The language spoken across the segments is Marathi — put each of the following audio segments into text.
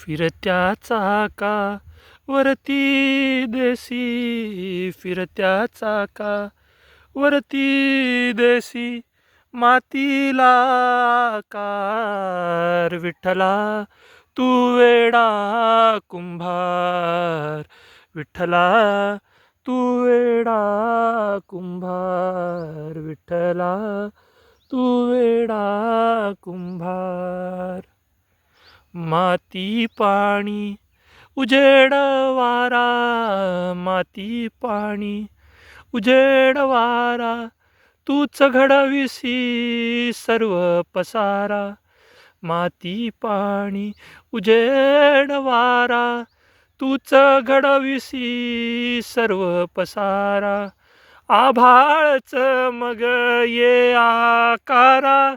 फिरत्या चाका वरती देसी फिरत्या चाका वरती देसी मातीला कार विठ्ठला तू वेडा कुंभार. विठ्ठला तू वेडा कुंभार. विठ्ठला तू वेडा कुंभार. माती पाणी उजेड वारा माती पाणी उजेड वारा तूच घडविसी सर्व पसारा. माती पाणी उजेड वारा तूच घडविसी सर्व पसारा. आभाळच मग ये आकारा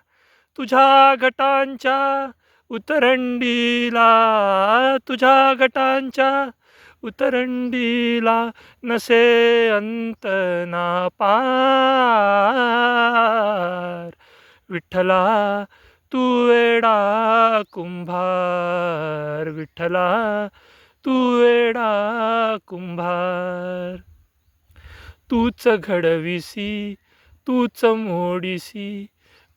तुझ्या घटांच्या उतरंडीला तुझ्या गटांच्या उतरंडीला नसे अंत ना पार विठ्ठला तू वेडा कुंभार. विठ्ठला तू वेडा कुंभार. तूच घडविसी तूच मोडीसी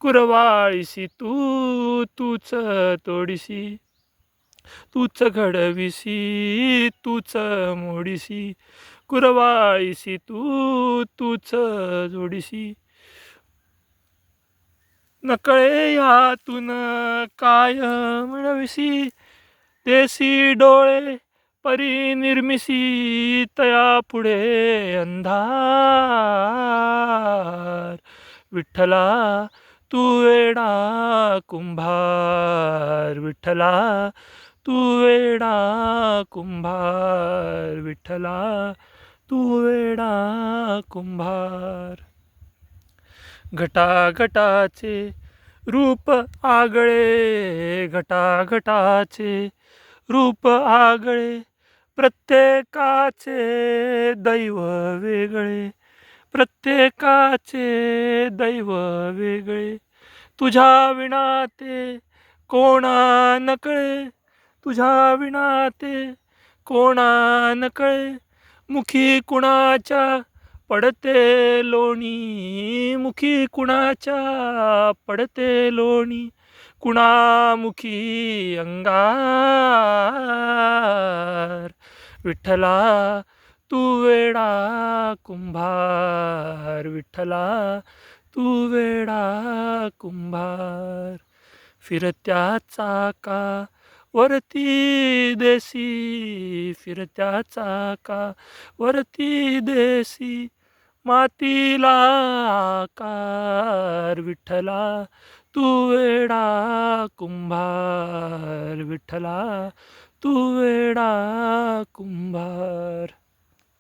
कुरवाळीसी तू तूच तोडीसी. तूच घडविसी तूच मोडीसी. कुरवाळीसी तू तूच जोडीसी. नकळे यातून काय मिळविसी? देसी डोळे परिनिर्मिसी तया पुढे अंधार. विठ्ठला तू वेडा कुंभार विठ्ठला तू वेडा कुंभार विठ्ठला तू वेडा कुंभार. घटाघटाचे रूप आगळे घटाघटाचे रूप आगळे प्रत्येकाचे दैव वेगळे. प्रत्येकाचे दैव वेगळे. तुझ्या विणाते कोणा नकळे. तुझ्या विणाते कोणा नकळे. मुखी कुणाच्या पडते लोणी. मुखी कुणाच्या पडते लोणी. कुणामुखी अंगार. विठ्ठला तू वेडा कुंभार विठ्ठला तू वेडा कुंभार. फिरत्या चाका वरती देसी. फिरत्या चाका वरती देसी. मातीला आकार विठ्ठला तू वेडा कुंभार विठ्ठला तू वेडा कुंभार.